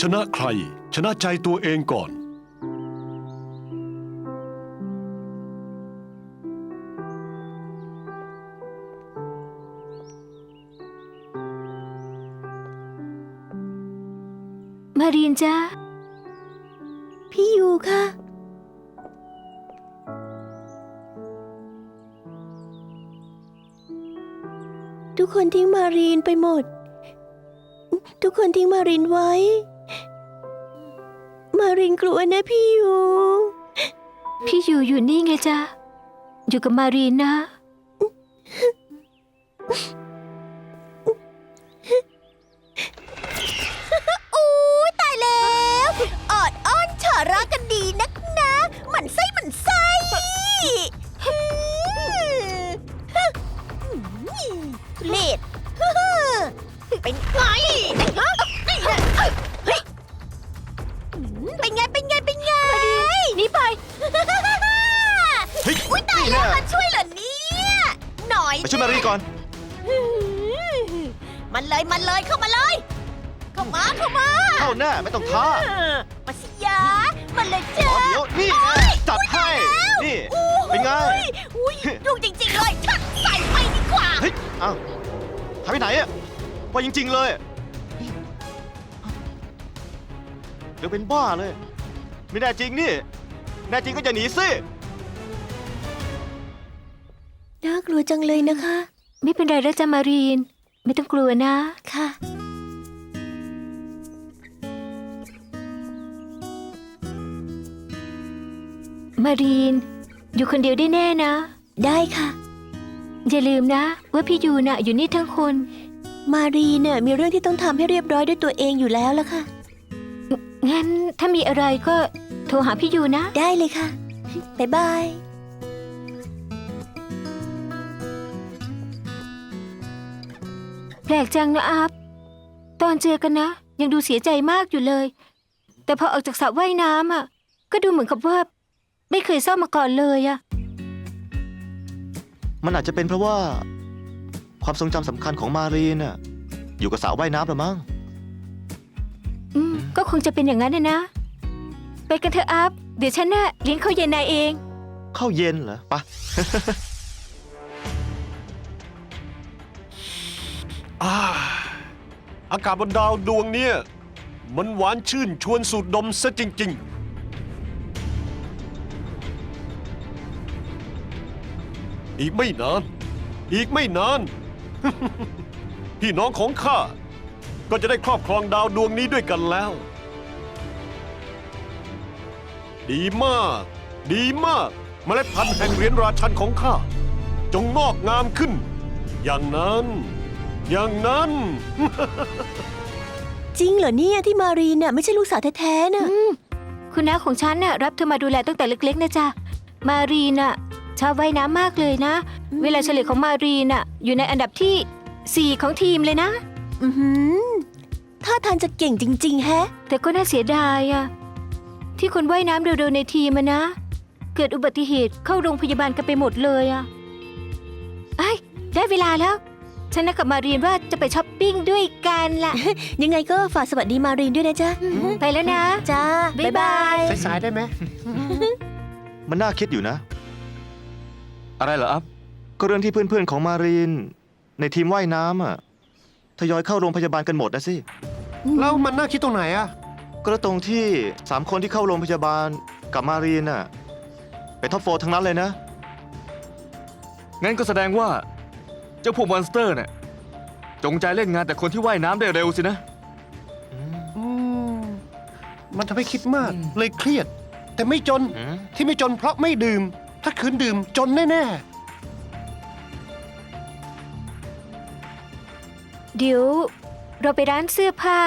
ชนะใคร ชนะใจตัวเองก่อน มารีนจ้าพี่ยูค่ะ ทุกคนทิ้งมารีนไปหมด ทุกคนทิ้งมารีนไว้ รีนกลัวนะพี่ยู พี่อยู่อยู่นี่ไงจ้าอยู่กับมารีนนะ อู้ตายแล้วออดอ้อนเฉารักกันดีนักนะหมันไส้หมันไส้เลดเป็นไง ยอุ้ยตายนี่แล้วแน่มันช่วยเหรอเนี่ยหน่อยไปช่วยมารีก่อน มันเลยมันเลยเข้ามาเลย เข้ามาเข้ามาเข้าแน่ไม่ต้องท้ามาสิยา มันเลยเจ้าอ๋อเดี๋ยวนี่ไงจัดให้ นี่เป็นไงอุ้ยดุจริงๆเลยฉันใส่ไปดีกว่า เฮ้ยเอ้าหายไปไหนอะว่าจริง ๆ เลยเดี๋ยวเป็นบ้าเลย ไม่แน่จริงนี่แน่จริงก็จะหนีสิ น่ากลัวจังเลยนะคะ ไม่เป็นไรแล้วจ้ามารีน ไม่ต้องกลัวนะ ค่ะ มารีน อยู่คนเดียวได้แน่นะ ได้ค่ะ อย่าลืมนะ ว่าพี่ยูน่ะอยู่นี่ทั้งคน มารีเนี่ยมีเรื่องที่ต้องทำให้เรียบร้อยด้วยตัวเองอยู่แล้วล่ะค่ะ งั้นถ้ามีอะไรก็โทรหาพี่ยูนะ ได้เลยค่ะ บ๊ายบาย แปลกจังนะอัพตอนเจอกันนะ ยังดูเสียใจมากอยู่เลย แต่พอออกจากสระว่ายน้ำอะ ก็ดูเหมือนกับว่า ไม่เคยเศร้ามาก่อนเลยอะ มันอาจจะเป็นเพราะว่า ความทรงจำสำคัญของมารีนน่ะอยู่กับสาวว่ายน้ำหรือมั้ง อืม ก็คงจะเป็นอย่างนั้นนะนะ ไปกันเถอะอัพ เดี๋ยวฉันน่ะเลี้ยงข้าวเย็นนายเอง เข้าเย็นเหรอไปะ อาอากาศบนดาวดวงเนี้ยมันหวานชื่นชวนสูดดมซะจริง ๆ อีกไม่นาน อีกไม่นาน พี่น้องของข้าก็จะได้ครอบครองดาวดวงนี้ด้วยกันแล้ว ดีมาก ดีมากเมล็ดพันธุ์แห่งเหรียญราชันของข้า จงงอกงามขึ้น อย่างนั้น อย่างนั้น จริงเหรอเนี่ยที่มารีเนี่ยไม่ใช่ลูกสาวแท้ๆน่ะคุณน้าของฉันน่ะรับเธอมาดูแลตั้งแต่เล็กๆนะจ๊ะ มารีน่ะชอบว่ายน้ำมากเลยนะอืมเวลาเฉลี่ยของมารีน่ะอยู่ในอันดับที่ 4 ของทีมเลยนะ อือหือถ้าทานจะเก่งจริง ๆ แฮะ แต่ก็น่าเสียดายอะที่คนว่ายน้ำเร็วๆในทีมอะนะ เกิดอุบัติเหตุเข้าโรงพยาบาลกันไปหมดเลยอะไอ้ยได้เวลาแล้ว ฉันนัดกับมารีนว่าจะไปช้อปปิ้งด้วยกันล่ะ ยังไงก็ฝากสวัสดีมารีนด้วยนะจ๊ะ ไปแล้วนะ จ้า บ๊ายบาย สายๆได้ไหม มันน่าคิดอยู่นะ อะไรเหรออัพก็เรื่องที่เพื่อนๆของมารีน ในทีมว่ายน้ำอะทยอยเข้าโรงพยาบาลกันหมดนะสิ แล้วมันน่าคิดตรงไหนอะก็ตรงที่สามคนที่เข้าโรงพยาบาลกับมารีนน่ะเป็นท็อปโฟร์ทั้งนั้นเลยนะ งั้นก็แสดงว่าเจ้าพวกมอนสเตอร์เนี่ยจงใจเล่นงานแต่คนที่ว่ายน้ำได้เร็วสินะ อืมมันทำให้คิดมากเลยเครียด แต่ไม่จนอืม ที่ไม่จนเพราะไม่ดื่ม ถ้าคืนดื่มจนแน่เดี๋ยวเราไปร้านเสื้อผ้า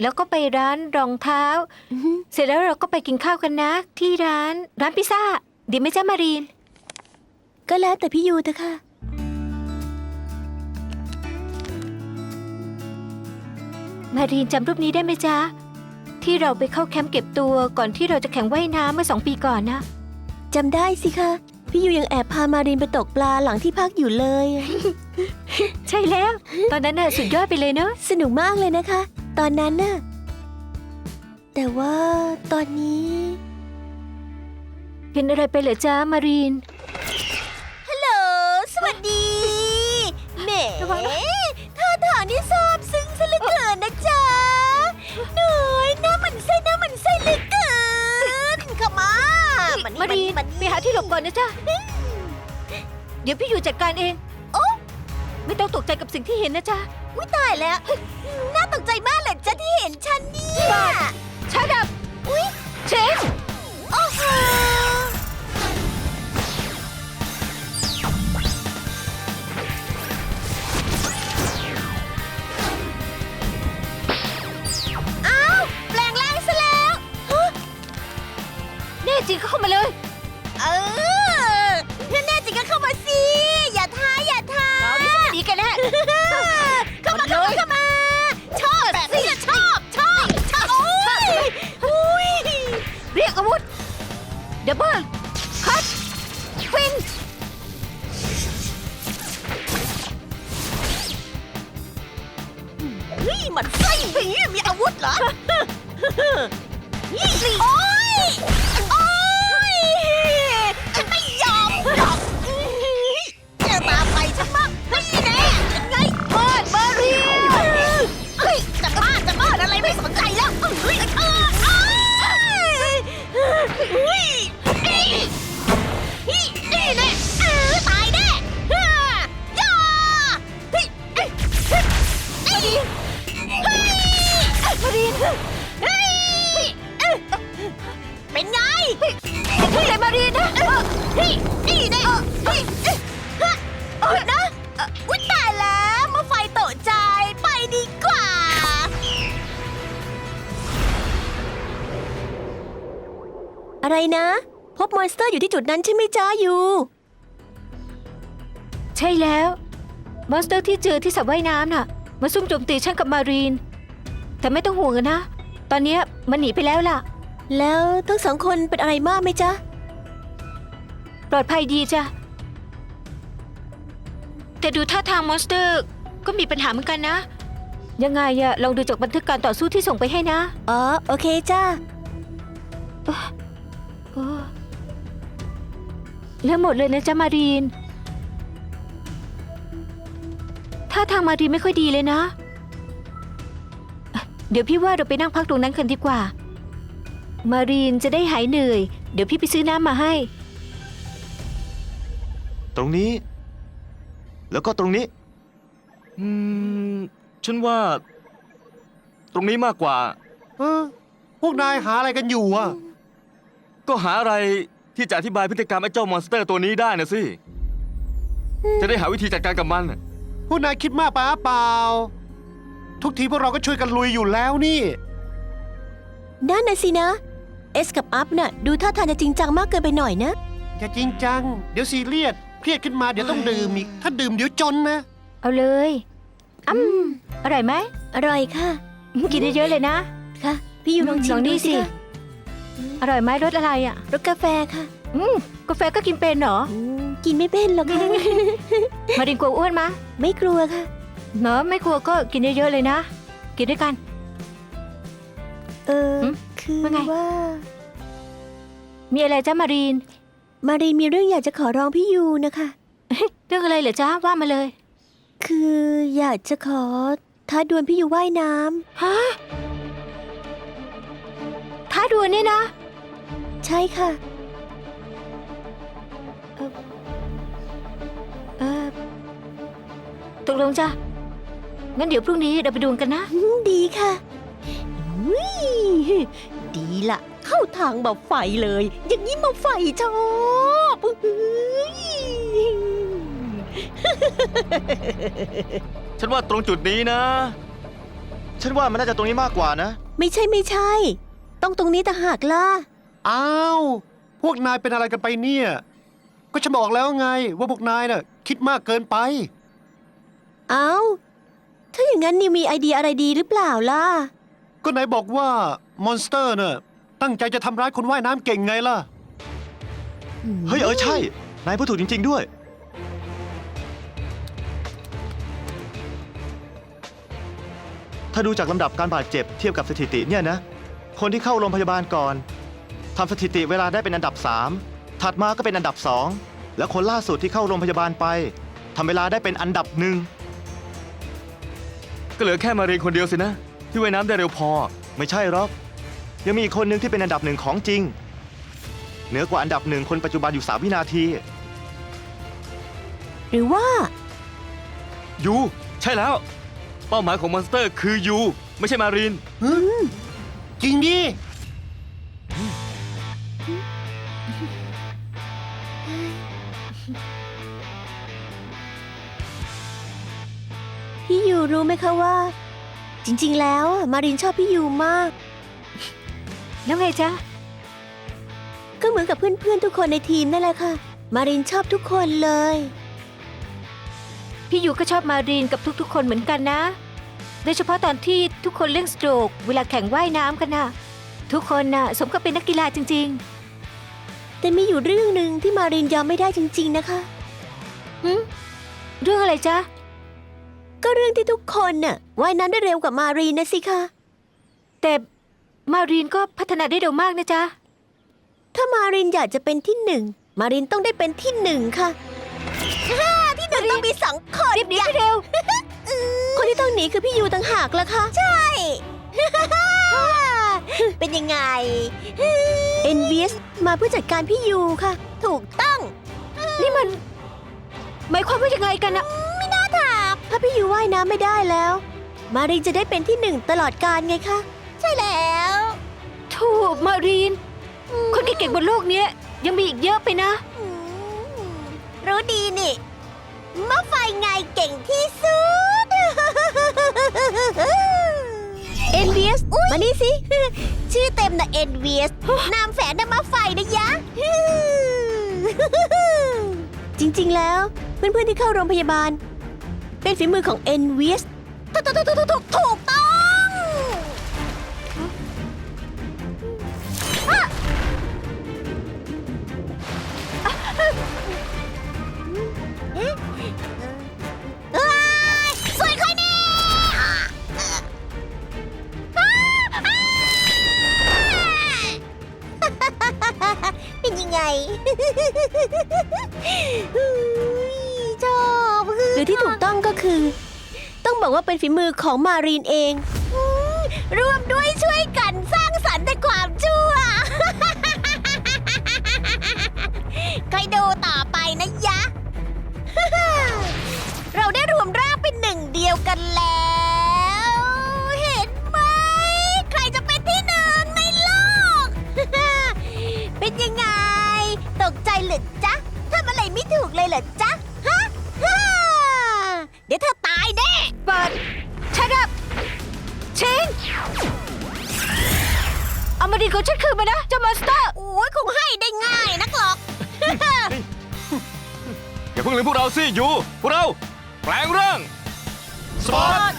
แล้วก็ไปร้านรองเท้าอือหือเสร็จแล้วเราก็ไปกินข้าวกันนะ ที่ร้านร้านพิซซ่าดีไหมจ๊ะมารีน ก็แล้วแต่พี่ยูเถอะค่ะ มารีนจำรูปนี้ได้ไหมจ๊ะ ที่เราไปเข้าแคมป์เก็บตัวก่อนที่เราจะแข่งว่ายน้ำเมื่อสองปีก่อนนะ จำได้สิคะพี่ยูยังแอบพามารินไปตกปลาหลังที่พักอยู่เลย ใช่แล้ว ตอนนั้นน่ะสุดยอดไปเลยเนอะสนุกมากเลยนะคะ ตอนนั้นน่ะ แต่ว่าตอนนี้ เป็นอะไรไปเหรอจ้ามารีน มานี่มารีนมานี่ไปหาที่หลบก่อนนะจ๊ะ เดี๋ยวพี่อยู่จัดการเอง โอ้ไม่ต้องตกใจกับสิ่งที่เห็นนะจ๊ะอุ๊ยตายแล้ว น่าตกใจมากเลยจ๊ะที่เห็นฉันเนี่ยชาดับ อุ๊ยเชฟ จริงก็เข้ามาเลย เออถ้าแน่จริงก็เข้ามาสิ อย่าท้าอย่าท้าเอาดิหนีกันแน่เข้ามาเข้ามาเข้ามา ชอบแบบนี้อะชอบชอบชอบโอ้ยอุ้ยเรียกอาวุธดับเบิลคัตฟินเฮ้ยมันไส้ผีมีอาวุธเหรอ นี่โอ้ย เป็นไงพูดเลยมารีนนะฮ้ยนี่แน่เฮ้ยเอ๊ะฮะหยุดนะอุ้ยตายแล้วมาไฟโตใจ ไปดีกว่า อะไรนะ พบมอนสเตอร์อยู่ที่จุดนั้นใช่ไหมจ้าอยู่ ใช่แล้ว มอนสเตอร์ที่เจอที่สระว่ายน้ำน่ะ มาซุ่มโจมตีฉันกับมารีน แต่ไม่ต้องห่วงนะ ตอนนี้มันหนีไปแล้วล่ะ แล้วทั้งสองคนเป็นอะไรมากไหมจ๊ะ ปลอดภัยดีจ้ะ แต่ดูท่าทางมอนสเตอร์ก็มีปัญหาเหมือนกันนะ ยังไงอะลองดูจากบันทึกการต่อสู้ที่ส่งไปให้นะอ๋อ โอเคจ้าโอ้แล้วหมดเลยนะจ๊ะมารีน ท่าทางมารีนไม่ค่อยดีเลยนะ เดี๋ยวพี่ว่าเราไปนั่งพักตรงนั้นกันดีกว่า มารีนจะได้หายเหนื่อย เดี๋ยวพี่ไปซื้อน้ำมาให้ ตรงนี้ แล้วก็ตรงนี้ อืม ฉันว่า ตรงนี้มากกว่า เออพวกนายหาอะไรกันอยู่อะ ก็หาอะไรที่จะอธิบายพฤติกรรมไอ้เจ้ามอนสเตอร์ตัวนี้ได้นะสิ จะได้หาวิธีจัดการกับมันน่ะพวกนายคิดมากไปหรือเปล่า ทุกทีพวกเราก็ช่วยกันลุยอยู่แล้วนี่ นั่นน่ะสินะ เอสกับอัพน่ะดูท่าทางจะจริงจังมากเกินไปหน่อยนะ อย่าจริงจัง เดี๋ยวซีเรียสเครียดขึ้นมาเดี๋ยวต้องดื่มอีก ถ้าดื่มเดี๋ยวจนนะ เอาเลยอืมอร่อยไหม อร่อยค่ะ กินเยอะๆเลยนะ ค่ะ พี่อยู่ลองชิมลองนี่ดูสิสิคะอร่อยไหมรสอะไรอะรสกาแฟค่ะอืมกาแฟก็กินเป็นเหรอ อืมกินไม่เป็นหรอกค่ะ มารินกลัวอ้วนมะไม่กลัวค่ะ เนอะไม่กลัวก็กินเยอะๆเลยนะ กินด้วยกัน เออหืมคือว่าไง ว่า มีอะไรจ้ามารีน มารีนมีเรื่องอยากจะขอร้องพี่ยูนะคะ เรื่องอะไรเหรอจ้าว่ามาเลย คืออยากจะขอท้าดวลพี่ยูว่ายน้ฮะท้าดวลเนี่ยนะำใช่ค่ะ เออตกลงจ้ะงั้นเดี๋ยวพรุ่งนี้เราไปดวลกันนะอืมดีค่ะอุ๊ย ดีละเข้าทางแบบไฟเลย อย่างนี้มาไฟชอบอุ๊ยฉันว่าตรงจุดนี้นะ ฉันว่ามันน่าจะตรงนี้มากกว่านะ ไม่ใช่ไม่ใช่ ต้องตรงนี้ต่างหากล่ะ อ้าว พวกนายเป็นอะไรกันไปเนี่ย ก็ฉันบอกแล้วไงว่าพวกนายน่ะ คิดมากเกินไป เอา้า ถ้าอย่างนั้นนิวมีไอเดียอะไรดีหรือเปล่าล่ะ ก็นายบอกว่ามอนสเตอร์น่ะตั้งใจจะทำร้ายคนว่ายน้ำเก่งไงล่ะ เฮ้ยเออใช่ นายพูดถูกจริง ๆ ด้วย ถ้าดูจากลำดับการบาดเจ็บเทียบกับสถิติเนี่ยนะ คนที่เข้าโรงพยาบาลก่อนทำสถิติเวลาได้เป็นอันดับ 3 ถัดมาก็เป็นอันดับ 2 และคนล่าสุดที่เข้าโรงพยาบาลไปทำเวลาได้เป็นอันดับหนึ่งก็เหลือแค่มาเรียนคนเดียวสินะ ที่ว่ายน้ำได้เร็วพอ ไม่ใช่หรอกยังมีอีกคนหนึ่งที่เป็นอันดับหนึ่งของจริง เหนือกว่าอันดับหนึ่งคนปัจจุบันอยู่3วินาทีหรือว่า ยูใช่แล้ว เป้าหมายของมอนสเตอร์คือยูไม่ใช่มารีนจริงดิ พี่ยูรู้ไหมคะว่า จริงๆ แล้วอะมารินชอบพี่ยูมาก แล้วไงจ๊ะ ก็เหมือนกับเพื่อนๆ ทุกคนในทีมนั่นแหละค่ะ มารินชอบทุกคนเลย พี่ยูก็ชอบมารีนกับทุกๆ คนเหมือนกันนะ โดยเฉพาะตอนที่ทุกคนเล่นสโตรก เวลาแข่งว่ายน้ำกันนะทุกคนน่ะสมกับเป็นนักกีฬาจริง แต่มีอยู่เรื่องหนึ่งที่มารินยอมไม่ได้จริง ๆ นะคะ ๆหึเรื่องอะไรจ๊ะ ก็เรื่องที่ทุกคนน่ะว่ายน้ำได้เร็วกว่ามารีนนะสิคะแต่มารีนก็พัฒนาได้เร็วมากนะจ๊ะ ถ้ามารินอยากจะเป็นที่หนึ่ง มารินต้องได้เป็นที่หนึ่งค่ะที่หนึ่งต้องมีสองคนรีบหนีไปเร็ว คนที่ต้องหนีคือพี่ยูต่างหากล่ะคะ ใช่ เป็นยังไงเอ็นวีสมาเพื่อจัดการพี่ยูค่ะ ถูกต้อง นี่มัน หมายความว่ายังไงกันอะไม่น่า ถามถ้าพี่ยูว่ายน้ำไม่ได้แล้ว มารินจะได้เป็นที่หนึ่งตลอดการไงคะ ใช่แล้ว ถูกมารีน คนเก่งๆบนโลกเนี้ยยังมีอีกเยอะไปนะอืมรู้ดีนี่มะไฟไงเก่งที่สุด เอ็นวีสมานี่สิ ชื่อเต็มนะเอ็นวีสนามแฝงนะมะไฟนะยะ จริงๆแล้ว เพื่อนๆที่เข้าโรงพยาบาล เป็นฝีมือของเอ็นวีสถูกถูกถูกถูกต้องเป็นยังไง หรือที่ถูกต้องก็คือ ต้องบอกว่าเป็นฝีมือของมารีนเอง ร่วมด้วยช่วยกันสร้างสรรค์แต่ความชั่วใครดูต่อไปนะยะ เราได้รวมร่างเป็นหนึ่งเดียวกันแล้ว ของฉันคืนมานะเจ้ามอนสเตอร์ โอ้ยคงให้ได้ง่ายนักหรอก อย่าเพิ่งลืมพวกเราสิอยู่ พวกเรา แปลงร่างสปอร์ต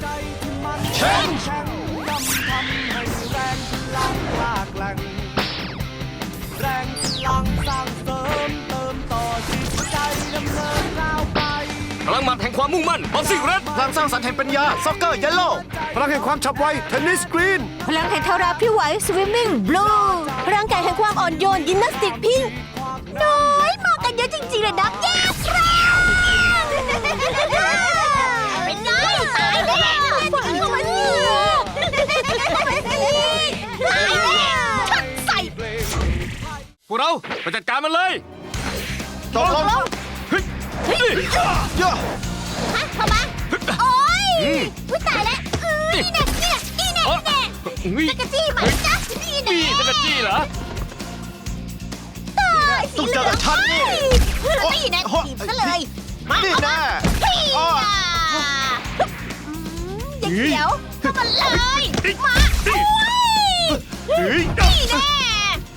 ใจที่มันแข็งแข็งย่อมทำลังกล้าแร่งแรงพลังสร้างเสริมเติมต่อใจดำเน้าไปพลังหมัดแห่งความมุ่งมั่นบอลซิ่งเรด พลังสร้างสรรค์แห่งปัญญาซ็อกเกอร์เยลโล่พลังแห่งความฉับไวเทนนิสกรีน พลังแห่งเทาราพริ้วไหวสวิมมิ่งบลูร่างกายแห่งความอ่อนโยนยิมนาสติกพิงค์น้อยมากันเยอะจริงๆเลยนะแย่ครับเป็นไงตายแน่ฝันเข้ามาสิตายแน่ชักใส่พวกเราไปจัดการมันเลยตกลงเฮ้ยเฮ้ยเยอ อ๊ยอุ้ยตายแล้วเอ้ยนี่แน่นี่แน่นี่แน่อ๋อนี่แน่นี่จักรจี้มาจ้ะนี่แน่นี่จะกระจี้เหรอตายสีต้องเหเจลือองกับฉันนี่นี่แน่ถีบซะเลยมานี่แน่พี่อ้ออะอย่าเขียวเข้ามาเลยมาโอ้ยเฮ้ยนี่แน่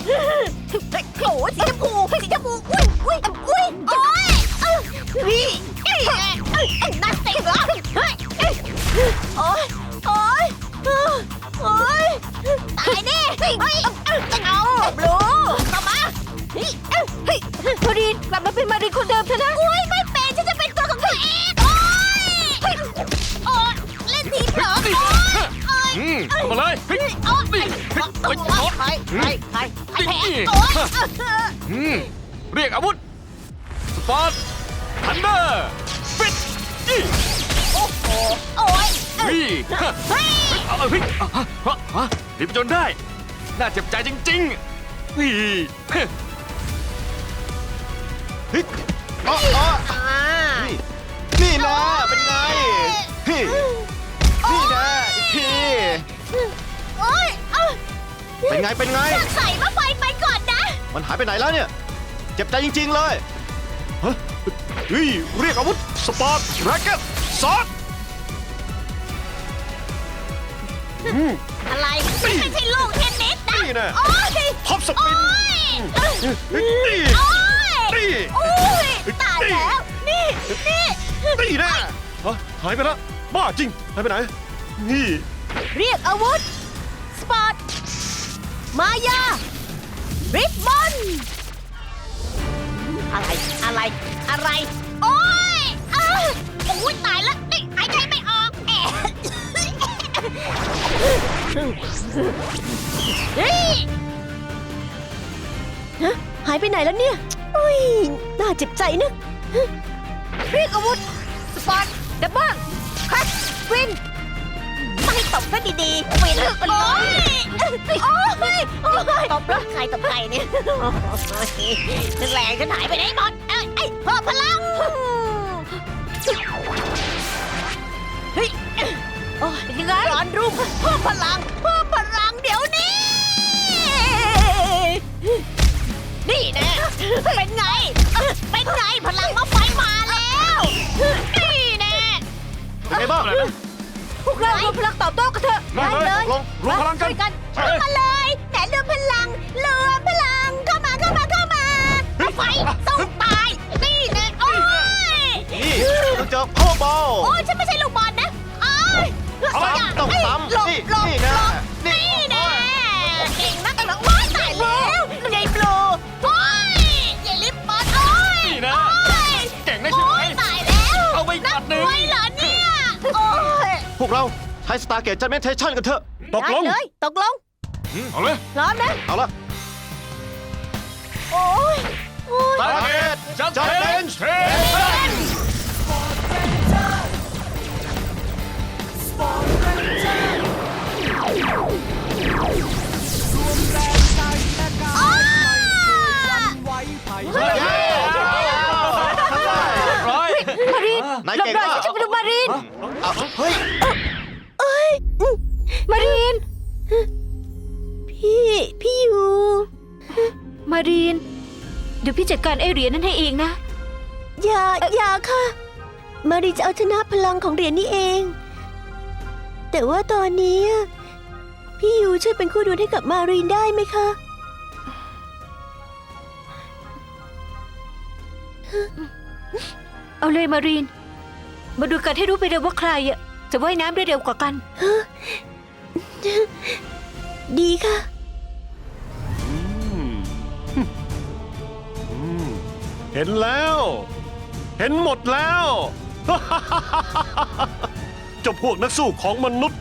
โอ้สีชมพูสีชมพูอุ้ยอุ้ยอุ้ยโอ้ยนี่นี่แน่น่าเซ็งเหรอเฮ้ย โอ้ยโอ้ยโอ้ยตายแน่เฮ้ยเอาบลูเข้ามาเอ้ยเฮ้ยมารีกลับมาเป็นมารีคนเดิมเถอะนะโอ้ยไม่เป็นฉันจะเป็นตัวของตัวเองโอ้ยเฮ้ยโอ้ยเล่นทีเผลอโอ้ยโอ้ยอืมเอามาเลยเฮ้ยโอ้ยนี่โอ้ยเฮ้ยโอ้ยเฮ้ยใครใครใครใครแพ้นี่ โอ้ยอืมเรียกอาวุธสปอร์ตทันเดอร์ฟิต โอ้โหโอ้ยนี่ ฮะเฮ้ยเอาเอาเฮ้ยอะฮะฮะฮะรีบจนได้ น่าเจ็บใจจริงๆนี่เฮ้ยเฮ้ยอ๋ออ๋ออ่านี่นี่นะ เป็นไงเฮ้ยนี่นะ อีกที โอ้ยเอ้าเป็นไง เป็นไงใส่มาไฟไปก่อนนะ มันหายไปไหนแล้วเนี่ย เจ็บใจจริง ๆ เลยฮะเฮ้ยเรียกอาวุธ สปอร์ตแร็กเก็ตซอส อืมอะไรไม่ใช่ลูกเทนนิสนะนี่นะโอ้ยท็อปสโอ้ปินยนี่โอ้ยนี่โอ้ยตายแล้ว นี่นี่นี่แน่ฮะหายไปแล้วบ้าจริง หายไปไหน นี่ เรียกอาวุธ สปอร์ตมายา ริบบอนอะไร อะไร อะไร โอ้ยอ้าโอ้ยตายแล้ว นี่หายใจไม่ออกแอะ เฮ้ยฮะหายไปไหนแล้วเนี่ยอุ้ยน่าเจ็บใจนะฮะเรียกอาวุธ สปอร์ตดับเบิลครัชวินไม่ตบก็ดีๆวินโอ้ยโอ้ยโอ้ยตบแล้วใครตบใครเนี่ยโอ้ยแรงฉันหายไปไหนหมดเอ้ยเอ้ยเพิ่มพลังเฮ้ย โอ้ยยังไงร้อนรุ่มเพิ่มพลังเพิ่มพลังเดี๋ยวนี้ นี่แน่เป็นไง เป็นไงพลังมาไฟมาแล้ว นี่แน่เป็นไงบ้างอะไรนะ พวกเรารวมพลังตอบโต้กันเถอะมาเลยลงรวมพลังกันช่วยกันเข้ามาเลยแหนรวมพลังรวมพลังเข้ามาเข้ามาเข้ามาเอาไฟสู้ตาย นี่แน่โอ้ย นี่ต้องเจอ powerball โอ้ยฉันไม่ใช่ลูกบอล ยพวกเราใช้สตาร์เกตจัดเมนเทชันกันเถอะ ตกลง ได้เลยตกลง เอาเลยพร้อมนะ เอาละโอ้ยโอ้ยตาเกตจัดจัดเทเต็น นนายหลบเก่งหน่อยมากฉันจะไปดูมารีน เอาเฮ้ย มารีน พี่ พี่อยู่ มารีน เดี๋ยวพี่จัดการไอเหรียญนั้นให้เองนะ อย่า อย่าค่ะ มารีจะเอาชนะพลังของเหรียญนี้เอง แต่ว่าตอนนี้ พี่ยูช่วยเป็นคู่ดวลให้กับมารีนได้ไหมคะ เอาเลยมารีน มาดูกันให้รู้ไปเลยว่าใครอะจะว่ายน้ำได้เร็วกว่ากัน ดีค่ะ อืมอืมเห็นแล้ว เห็นหมดแล้ว เจ้าพวกนักสู้ของมนุษย์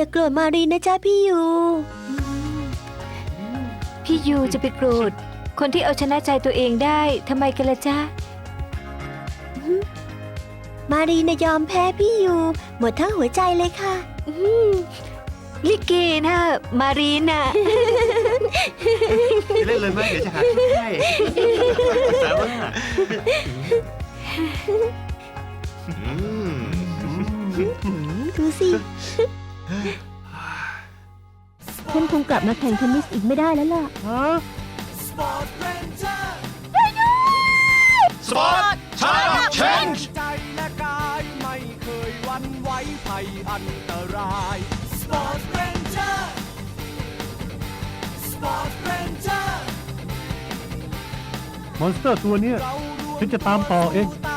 อย่าโกรธมารีนนะจ๊ะพี่ยู พี่ยูจะไปโกรธ คนที่เอาชนะใจตัวเองได้ทำไมกันล่ะจ๊ะ มารีนะยอมแพ้พี่ยู หมดทั้งหัวใจเลยค่ะอืมลิเกนะมารีนน่ะเล่นเลยไหมเดี๋ยวจะหาชุดให้แต่ว่าอืม ดูสิฉัน คงกลับมาแข่งเทนนิสอีกไม่ได้แล้วล่ะสปอร์ตเรนเจอร์สปอร์ตชาร์เชนจ์ใจและกายไม่เคยหวันไหวภัยอันตรายสปอร์ตเรนเจอร์สปอร์ตเรนเจอร์มอนสเตอร์ตัวเนี้ย ฉันจะตามต่อเองต